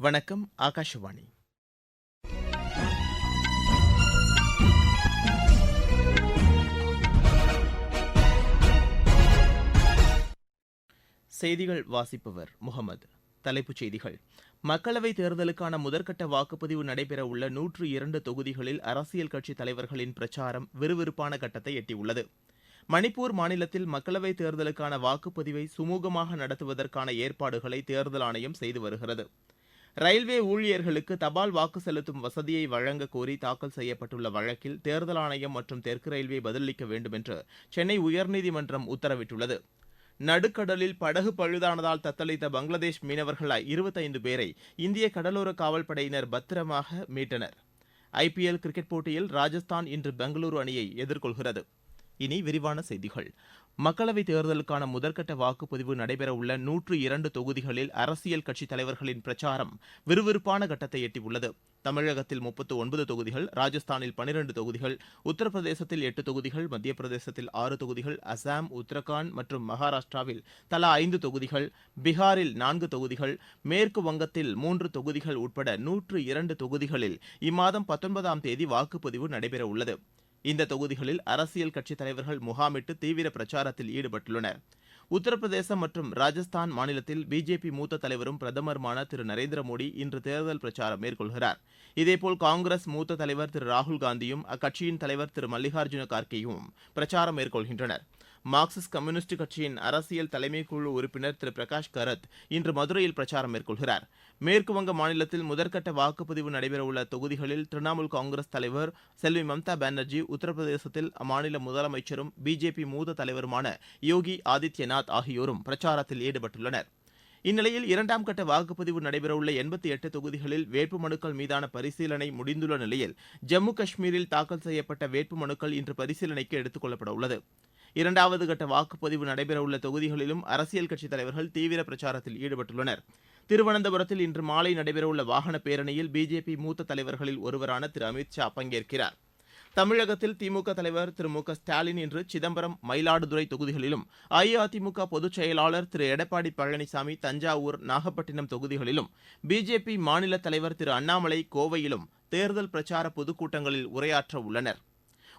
வணக்கம் ஆகாஷவாணி. செய்திகள் வாசிப்பவர் முகமது. தலைப்புச் செய்திகள். மக்களவைத் தேர்தலுக்கான முதற்கட்ட வாக்குப்பதிவு நடைபெறவுள்ள நூற்று இரண்டு தொகுதிகளில் அரசியல் கட்சித் தலைவர்களின் பிரச்சாரம் விறுவிறுப்பான கட்டத்தை எட்டியுள்ளது. மணிப்பூர் மாநிலத்தில் மக்களவைத் தேர்தலுக்கான வாக்குப்பதிவை சுமூகமாக நடத்துவதற்கான ஏற்பாடுகளை தேர்தல் ஆணையம் செய்து வருகிறது. ரயில்வே ஊழியர்களுக்கு தபால் வாக்கு செலுத்தும் வசதியை வழங்க கோரி தாக்கல் செய்யப்பட்டுள்ள வழக்கில் தேர்தல் ஆணையம் மற்றும் தெற்கு ரயில்வே பதிலளிக்க வேண்டும் என்று சென்னை உயர்நீதிமன்றம் உத்தரவிட்டுள்ளது. நடுக்கடலில் படகு பழுதானதால் தத்தளித்த பங்களாதேஷ் மீனவர்கள் இருபத்தைந்து பேரை இந்திய கடலோர காவல்படையினர் பத்திரமாக மீட்டனர். ஐபிஎல் கிரிக்கெட் போட்டியில் ராஜஸ்தான் இன்று பெங்களூரு அணியை எதிர்கொள்கிறது. இனி விரிவான செய்திகள். மக்களவைத் தேர்தலுக்கான முதற்கட்ட வாக்குப்பதிவு நடைபெறவுள்ள நூற்று இரண்டு தொகுதிகளில் அரசியல் கட்சித் தலைவர்களின் பிரச்சாரம் விறுவிறுப்பான கட்டத்தை எட்டியுள்ளது. தமிழகத்தில் முப்பத்து ஒன்பது தொகுதிகள் ராஜஸ்தானில் பனிரெண்டு தொகுதிகள் உத்தரப்பிரதேசத்தில் எட்டு தொகுதிகள் மத்திய பிரதேசத்தில் ஆறு தொகுதிகள் அசாம் உத்தரகாண்ட் மற்றும் மகாராஷ்டிராவில் தலா ஐந்து தொகுதிகள் பீகாரில் நான்கு தொகுதிகள் மேற்கு வங்கத்தில் மூன்று தொகுதிகள் உட்பட நூற்று இரண்டு தொகுதிகளில் இம்மாதம் பத்தொன்பதாம் தேதி வாக்குப்பதிவு நடைபெறவுள்ளது. இந்த தொகுதிகளில் அரசியல் கட்சித் தலைவர்கள் முகாமிட்டு தீவிர பிரச்சாரத்தில் ஈடுபட்டுள்ளனர். உத்தரப்பிரதேசம் மற்றும் ராஜஸ்தான் மாநிலத்தில் பிஜேபி மூத்த தலைவரும் பிரதமருமான திரு நரேந்திர மோடி இன்று தேர்தல் பிரச்சாரம் மேற்கொள்கிறார். இதேபோல் காங்கிரஸ் மூத்த தலைவர் திரு ராகுல் காந்தியும் அக்கட்சியின் தலைவர் திரு மல்லிகார்ஜுன கார்கேயும் பிரச்சாரம் மேற்கொள்கின்றனர். மார்க்சிஸ்ட் கம்யூனிஸ்ட் கட்சியின் அரசியல் தலைமைக்குழு உறுப்பினர் திரு பிரகாஷ் கரத் இன்று மதுரையில் பிரச்சாரம் மேற்கொள்கிறார். மேற்குவங்க மாநிலத்தில் முதற்கட்ட வாக்குப்பதிவு நடைபெறவுள்ள தொகுதிகளில் திரிணாமுல் காங்கிரஸ் தலைவர் செல்வி மம்தா பானர்ஜி உத்தரப்பிரதேசத்தில் அம்மாநில முதலமைச்சரும் பிஜேபி மூத்த தலைவருமான யோகி ஆதித்யநாத் ஆகியோரும் பிரச்சாரத்தில் ஈடுபட்டுள்ளனர். இந்நிலையில் இரண்டாம் கட்ட வாக்குப்பதிவு நடைபெறவுள்ள எண்பத்தி எட்டு தொகுதிகளில் வேட்புமனுக்கள் மீதான பரிசீலனை முடிந்துள்ள நிலையில் ஜம்மு காஷ்மீரில் தாக்கல் செய்யப்பட்ட வேட்புமனுக்கள் இன்று பரிசீலனைக்கு எடுத்துக் கொள்ளப்பட உள்ளது. இரண்டாவது கட்ட வாக்குப்பதிவு நடைபெறவுள்ள தொகுதிகளிலும் அரசியல் கட்சித் தலைவர்கள் தீவிர பிரச்சாரத்தில் ஈடுபட்டுள்ளனர். திருவனந்தபுரத்தில் இன்று மாலை நடைபெறவுள்ள வாகன பேரணியில் பிஜேபி மூத்த தலைவர்களில் ஒருவரான திரு அமித் ஷா பங்கேற்கிறார். தமிழகத்தில் திமுக தலைவர் திரு மு க ஸ்டாலின் இன்று சிதம்பரம் மயிலாடுதுறை தொகுதிகளிலும் அஇஅதிமுக பொதுச் செயலாளர் திரு எடப்பாடி பழனிசாமி தஞ்சாவூர் நாகப்பட்டினம் தொகுதிகளிலும் பிஜேபி மாநில தலைவர் திரு அண்ணாமலை கோவையிலும் தேர்தல் பிரச்சார பொதுக்கூட்டங்களில் உரையாற்ற உள்ளனர்.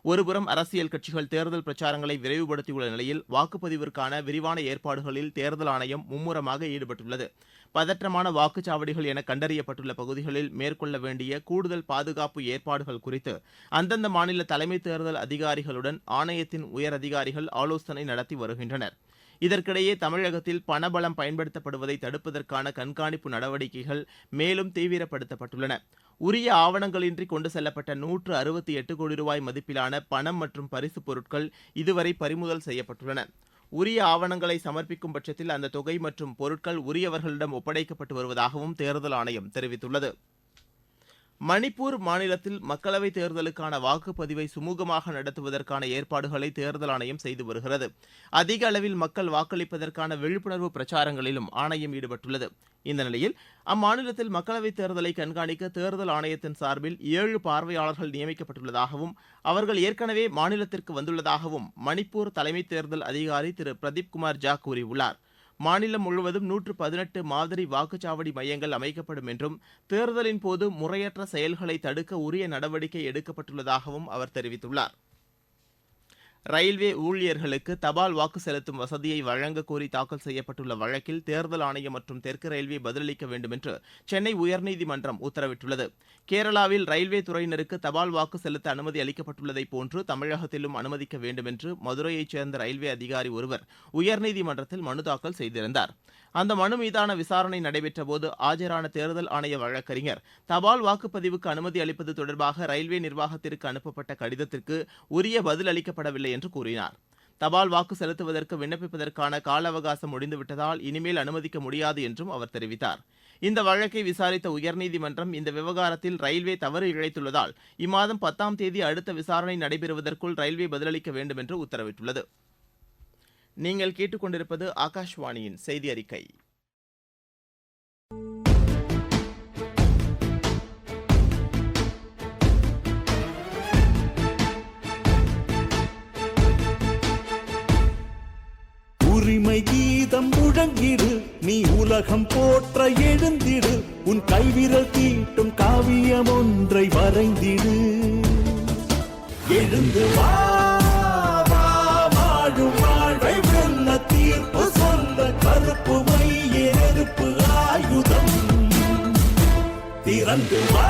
ஒருபுறம் அரசியல் கட்சிகள் தேர்தல் பிரச்சாரங்களை விரைவுபடுத்தியுள்ள நிலையில் வாக்குப்பதிவிற்கான விரிவான ஏற்பாடுகளில் தேர்தல் ஆணையம் மும்முரமாக ஈடுபட்டுள்ளது. பதற்றமான வாக்குச்சாவடிகள் என கண்டறியப்பட்டுள்ள பகுதிகளில் மேற்கொள்ள வேண்டிய கூடுதல் பாதுகாப்பு ஏற்பாடுகள் குறித்து அந்தந்த மாநில தலைமை தேர்தல் அதிகாரிகளுடன் ஆணையத்தின் உயரதிகாரிகள் ஆலோசனை நடத்தி வருகின்றனர். இதற்கிடையே தமிழகத்தில் பணபலம் பயன்படுத்தப்படுவதை தடுப்பதற்கான கண்காணிப்பு நடவடிக்கைகள் மேலும் தீவிரப்படுத்தப்பட்டுள்ளன. உரிய ஆவணங்களின்றி கொண்டு செல்லப்பட்ட நூற்று அறுபத்தி எட்டு கோடி ரூபாய் மதிப்பிலான பணம் மற்றும் பரிசுப் பொருட்கள் இதுவரை பறிமுதல் செய்யப்பட்டுள்ளன. உரிய ஆவணங்களை சமர்ப்பிக்கும் பட்சத்தில் அந்த தொகை மற்றும் பொருட்கள் உரியவர்களிடம் ஒப்படைக்கப்பட்டு வருவதாகவும் தேர்தல் ஆணையம் தெரிவித்துள்ளது. மணிப்பூர் மாநிலத்தில் மக்களவைத் தேர்தலுக்கான வாக்குப்பதிவை சுமூகமாக நடத்துவதற்கான ஏற்பாடுகளை தேர்தல் ஆணையம் செய்து வருகிறது. அதிக அளவில் மக்கள் வாக்களிப்பதற்கான விழிப்புணர்வு பிரச்சாரங்களிலும் ஆணையம் ஈடுபட்டுள்ளது. இந்த நிலையில் அம்மாநிலத்தில் மக்களவைத் தேர்தலை கண்காணிக்க தேர்தல் ஆணையத்தின் சார்பில் ஏழு பார்வையாளர்கள் நியமிக்கப்பட்டுள்ளதாகவும் அவர்கள் ஏற்கனவே மாநிலத்திற்கு வந்துள்ளதாகவும் மணிப்பூர் தலைமை தேர்தல் அதிகாரி திரு. பிரதீப் குமார் ஜா கூறியுள்ளார். மாநிலம் முழுவதும் நூற்று பதினெட்டு மாதிரி வாக்குச்சாவடி மையங்கள் அமைக்கப்படும் என்றும் தேர்தலின் போது முறையற்ற செயல்களை தடுக்க உரிய நடவடிக்கை எடுக்கப்பட்டுள்ளதாகவும் அவர் தெரிவித்துள்ளார். ரயில்வே ஊழியர்களுக்கு தபால் வாக்கு செலுத்தும் வசதியை வழங்க கோரி தாக்கல் செய்யப்பட்டுள்ள வழக்கில் தேர்தல் ஆணையம் மற்றும் தெற்கு ரயில்வே பதிலளிக்க வேண்டும் என்று சென்னை உயர்நீதிமன்றம் உத்தரவிட்டுள்ளது. கேரளாவில் ரயில்வே துறையினருக்கு தபால் வாக்கு செலுத்த அனுமதி அளிக்கப்பட்டுள்ளதை போன்று தமிழகத்திலும் அனுமதிக்க வேண்டும் என்று மதுரையைச் சேர்ந்த ரயில்வே அதிகாரி ஒருவர் உயர்நீதிமன்றத்தில் மனு தாக்கல் செய்திருந்தார். அந்த மனு மீதான விசாரணை நடைபெற்றபோது ஆஜரான தேர்தல் ஆணைய வழக்கறிஞர் தபால் வாக்குப்பதிவுக்கு அனுமதி அளிப்பது தொடர்பாக ரயில்வே நிர்வாகத்திற்கு அனுப்பப்பட்ட கடிதத்திற்கு உரிய பதில் அளிக்கப்படவில்லை என்று கூறினார். தபால் வாக்கு செலுத்துவதற்கு விண்ணப்பிப்பதற்கான கால அவகாசம் முடிந்துவிட்டதால் இனிமேல் அனுமதிக்க முடியாது என்றும் அவர் தெரிவித்தார். இந்த வழக்கை விசாரித்த உயர்நீதிமன்றம் இந்த விவகாரத்தில் ரயில்வே தவறு இழைத்துள்ளதால் இம்மாதம் பத்தாம் தேதி அடுத்த விசாரணை நடைபெறுவதற்குள் ரயில்வே பதிலளிக்க வேண்டும் என்று உத்தரவிட்டுள்ளது. நீங்கள் கேட்டுக்கொண்டிருப்பது ஆகாஷ்வாணியின் செய்தி அறிக்கை. முழங்கிடு நீ உலகம் போற்ற எழுந்திடு உன் கைவிரல் தீட்டும் காவியம் ஒன்றை வரைந்திடு. எழுந்து வா வாழும் வாழ்வை வெல்ல தீர்ப்பு சொல்ல கருப்பு மைய நெருப்பு ஆயுதம். திறந்து வா,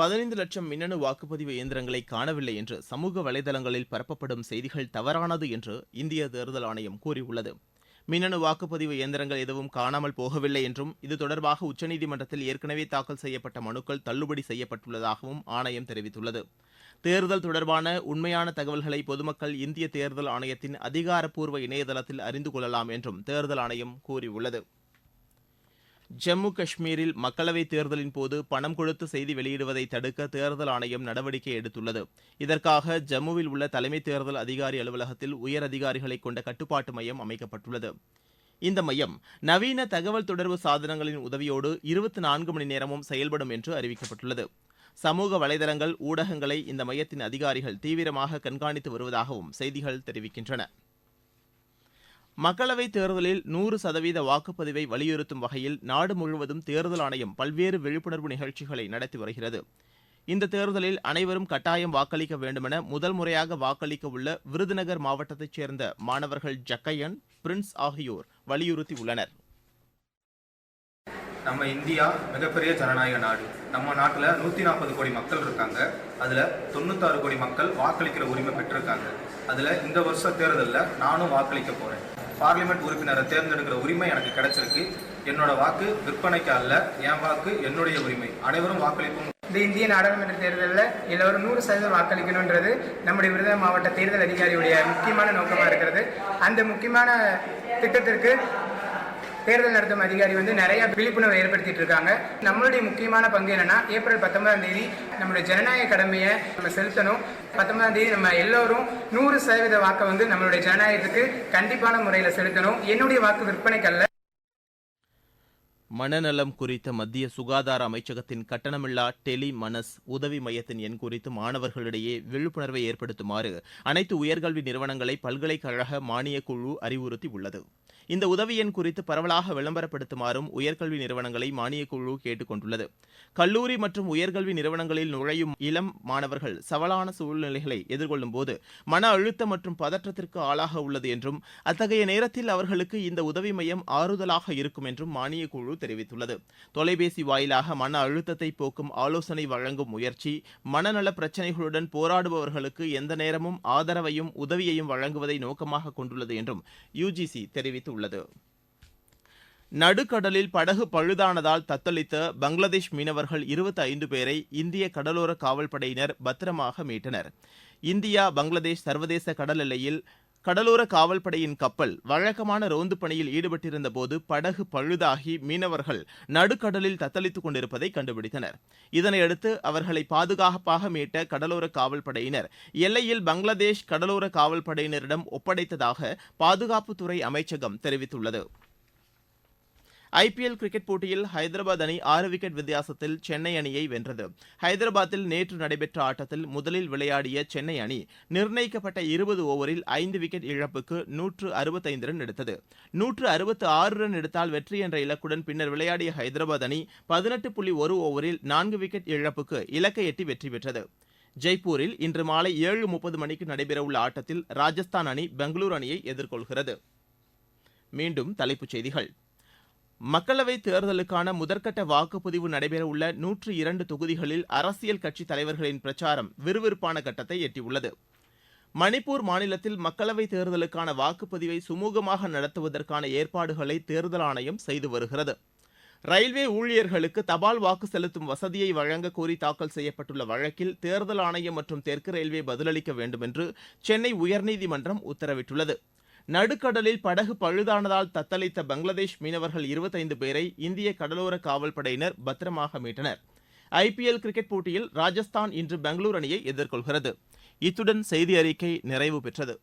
பதினைந்து லட்சம் மின்னணு வாக்குப்பதிவு இயந்திரங்களை காணவில்லை என்று சமூக வலைதளங்களில் பரப்பப்படும் செய்திகள் தவறானது என்று இந்திய தேர்தல் ஆணையம் கூறியுள்ளது. மின்னணு வாக்குப்பதிவு இயந்திரங்கள் எதுவும் காணாமல் போகவில்லை என்றும் இது தொடர்பாக உச்சநீதிமன்றத்தில் ஏற்கனவே தாக்கல் செய்யப்பட்ட மனுக்கள் தள்ளுபடி செய்யப்பட்டுள்ளதாகவும் ஆணையம் தெரிவித்துள்ளது. தேர்தல் தொடர்பான உண்மையான தகவல்களை பொதுமக்கள் இந்திய தேர்தல் ஆணையத்தின் அதிகாரப்பூர்வ இணையதளத்தில் அறிந்து கொள்ளலாம் என்றும் தேர்தல் ஆணையம் கூறியுள்ளது. ஜம்மு காஷ்மீரில் மக்களவைத் தேர்தலின் போது பணம் கொடுத்து செய்தி வெளியிடுவதை தடுக்க தேர்தல் ஆணையம் நடவடிக்கை எடுத்துள்ளது. இதற்காக ஜம்முவில் உள்ள தலைமை தேர்தல் அதிகாரி அலுவலகத்தில் உயர் அதிகாரிகளை கொண்ட கட்டுப்பாட்டு மையம் அமைக்கப்பட்டுள்ளது. இந்த மையம் நவீன தகவல் தொடர்பு சாதனங்களின் உதவியோடு இருபத்தி நான்கு மணி நேரமும் செயல்படும் என்று அறிவிக்கப்பட்டுள்ளது. சமூக வலைதளங்கள் ஊடகங்களை இந்த மையத்தின் அதிகாரிகள் தீவிரமாக கண்காணித்து வருவதாகவும் செய்திகள் தெரிவிக்கின்றன. மக்களவைத் தேர்தலில் நூறு சதவீத வாக்குப்பதிவை வலியுறுத்தும் வகையில் நாடு முழுவதும் தேர்தல் ஆணையம் பல்வேறு விழிப்புணர்வு நிகழ்ச்சிகளை நடத்தி வருகிறது. இந்த தேர்தலில் அனைவரும் கட்டாயம் வாக்களிக்க வேண்டுமென முதல் முறையாக வாக்களிக்க உள்ள விருதுநகர் மாவட்டத்தைச் சேர்ந்த மாணவர்கள் ஜக்கையன் பிரின்ஸ் ஆகியோர் வலியுறுத்தியுள்ளனர் நம்ம இந்தியா மிகப்பெரிய ஜனநாயக நாடு. நம்ம நாட்டில் நூற்றி நாற்பது கோடி மக்கள் இருக்காங்க. அதில் தொண்ணூத்தாறு கோடி மக்கள் வாக்களிக்கிற உரிமை பெற்றிருக்காங்க. அதில் இந்த வருஷ தேர்தலில் நானும் வாக்களிக்க போகிறேன் பார்லிமெண்ட் உறுப்பினரை தேர்ந்தெடுக்கிற உரிமை எனக்கு கிடைச்சிருக்கு. என்னோட வாக்கு விற்பனைக்கு அல்ல என் வாக்கு என்னுடைய உரிமை. அனைவரும் வாக்களிப்போம். இந்த இந்திய நாடாளுமன்ற தேர்தலில் எல்லோரும் நூறு சதவீதம் வாக்களிக்கணுன்றது நம்முடைய விருதுநகர் மாவட்ட தேர்தல் அதிகாரியுடைய முக்கியமான நோக்கமாக இருக்கிறது. அந்த முக்கியமான திட்டத்திற்கு தேர்தல் நடத்தும் அதிகாரி வந்து நிறைய விழிப்புணர்வை ஏற்படுத்திட்டு இருக்காங்க. நம்மளுடைய முக்கியமான பங்கு என்னன்னா ஏப்ரல் பத்தொன்பதாம் தேதி நம்மளுடைய ஜனநாயக கடமையை நம்ம செலுத்தணும். பத்தொன்பதாம் தேதி நம்ம எல்லோரும் நூறு சதவீத வாக்கை வந்து நம்மளுடைய ஜனநாயகத்துக்கு கண்டிப்பான முறையில் செலுத்தணும். என்னுடைய வாக்கு விற்பனைக்கல்ல. மனநலம் குறித்த மத்திய சுகாதார அமைச்சகத்தின் கட்டணமில்லா டெலி மனஸ் உதவி மையத்தின் எண் குறித்து மாணவர்களிடையே விழிப்புணர்வை ஏற்படுத்துமாறு அனைத்து உயர்கல்வி நிறுவனங்களை பல்கலைக்கழக மானியக்குழு அறிவுறுத்தியுள்ளது. இந்த உதவி எண் குறித்து பரவலாக விளம்பரப்படுத்துமாறும் உயர்கல்வி நிறுவனங்களை மானியக்குழு கேட்டுக் கொண்டுள்ளது கல்லூரி மற்றும் உயர்கல்வி நிறுவனங்களில் நுழையும் இளம் மாணவர்கள் சவாலான சூழ்நிலைகளை எதிர்கொள்ளும் போது மன அழுத்தம் மற்றும் பதற்றத்திற்கு ஆளாக உள்ளது என்றும் அத்தகைய நேரத்தில் அவர்களுக்கு இந்த உதவி மையம் ஆறுதலாக இருக்கும் என்றும் மானியக் குழு தெரிவித்துள்ளது. தொலைபேசி வாயிலாக மன அழுத்தத்தை போக்கும் ஆலோசனை வழங்கும் முயற்சி மனநல பிரச்சினைகளுடன் போராடுபவர்களுக்கு எந்த நேரமும் ஆதரவையும் உதவியையும் வழங்குவதை நோக்கமாக கொண்டுள்ளது என்றும் யுஜிசி தெரிவித்துள்ளது. நடுக்கடலில் படகு பழுதானதால் தத்தளித்த பங்களாதேஷ் மீனவர்கள் இருபத்தி ஐந்து பேரை இந்திய கடலோர காவல்படையினர் பத்திரமாக மீட்டனர். இந்தியா பங்களாதேஷ் சர்வதேச கடல் எல்லையில் கடலோர காவல்படையின் கப்பல் வழக்கமான ரோந்து பணியில் ஈடுபட்டிருந்த போது படகு பழுதாகி மீனவர்கள் நடுக்கடலில் தத்தளித்துக் கொண்டிருப்பதை கண்டுபிடித்தனர். இதனையடுத்து அவர்களை பாதுகாப்பாக மீட்ட கடலோர காவல்படையினர் எல்லையில் பங்களாதேஷ் கடலோர காவல்படையினரிடம் ஒப்படைத்ததாக பாதுகாப்புத்துறை அமைச்சகம் தெரிவித்துள்ளது. ஐபிஎல் கிரிக்கெட் போட்டியில் ஹைதராபாத் அணி ஆறு விக்கெட் வித்தியாசத்தில் சென்னை அணியை வென்றது. ஹைதராபாத்தில் நேற்று நடைபெற்ற ஆட்டத்தில் முதலில் விளையாடிய சென்னை அணி நிர்ணயிக்கப்பட்ட இருபது ஓவரில் ஐந்து விக்கெட் இழப்புக்கு நூற்று அறுபத்தைந்து ரன் எடுத்தது. நூற்று அறுபத்து ஆறு ரன் எடுத்தால் வெற்றி என்ற இலக்குடன் பின்னர் விளையாடிய ஹைதராபாத் அணி பதினெட்டு புள்ளி ஒரு ஓவரில் நான்கு விக்கெட் இழப்புக்கு இலக்கை எட்டி வெற்றி பெற்றது. ஜெய்ப்பூரில் இன்று மாலை ஏழு முப்பது மணிக்கு நடைபெறவுள்ள ஆட்டத்தில் ராஜஸ்தான் அணி பெங்களூரு அணியை எதிர்கொள்கிறது. மீண்டும் தலைப்புச் செய்திகள். மக்களவைத் தேர்தலுக்கான முதற்கட்ட வாக்குப்பதிவு நடைபெறவுள்ள நூற்று இரண்டு தொகுதிகளில் அரசியல் கட்சித் தலைவர்களின் பிரச்சாரம் விறுவிறுப்பான கட்டத்தை எட்டியுள்ளது. மணிப்பூர் மாநிலத்தில் மக்களவைத் தேர்தலுக்கான வாக்குப்பதிவை சுமூகமாக நடத்துவதற்கான ஏற்பாடுகளை தேர்தல் ஆணையம் செய்து வருகிறது. ரயில்வே ஊழியர்களுக்கு தபால் வாக்கு செலுத்தும் வசதியை வழங்க கோரி தாக்கல் செய்யப்பட்டுள்ள வழக்கில் தேர்தல் ஆணையம் மற்றும் தெற்கு ரயில்வே பதிலளிக்க வேண்டும் என்று சென்னை உயர்நீதிமன்றம் உத்தரவிட்டுள்ளது. நடுக்கடலில் படகு பழுதானதால் தத்தளித்த பங்களாதேஷ் மீனவர்கள் இருபத்தைந்து பேரை இந்திய கடலோர காவல்படையினர் பத்திரமாக மீட்டனர். ஐபிஎல் கிரிக்கெட் போட்டியில் ராஜஸ்தான் இன்று பெங்களூரு அணியை எதிர்கொள்கிறது. இத்துடன் செய்தி அறிக்கை நிறைவு பெற்றது.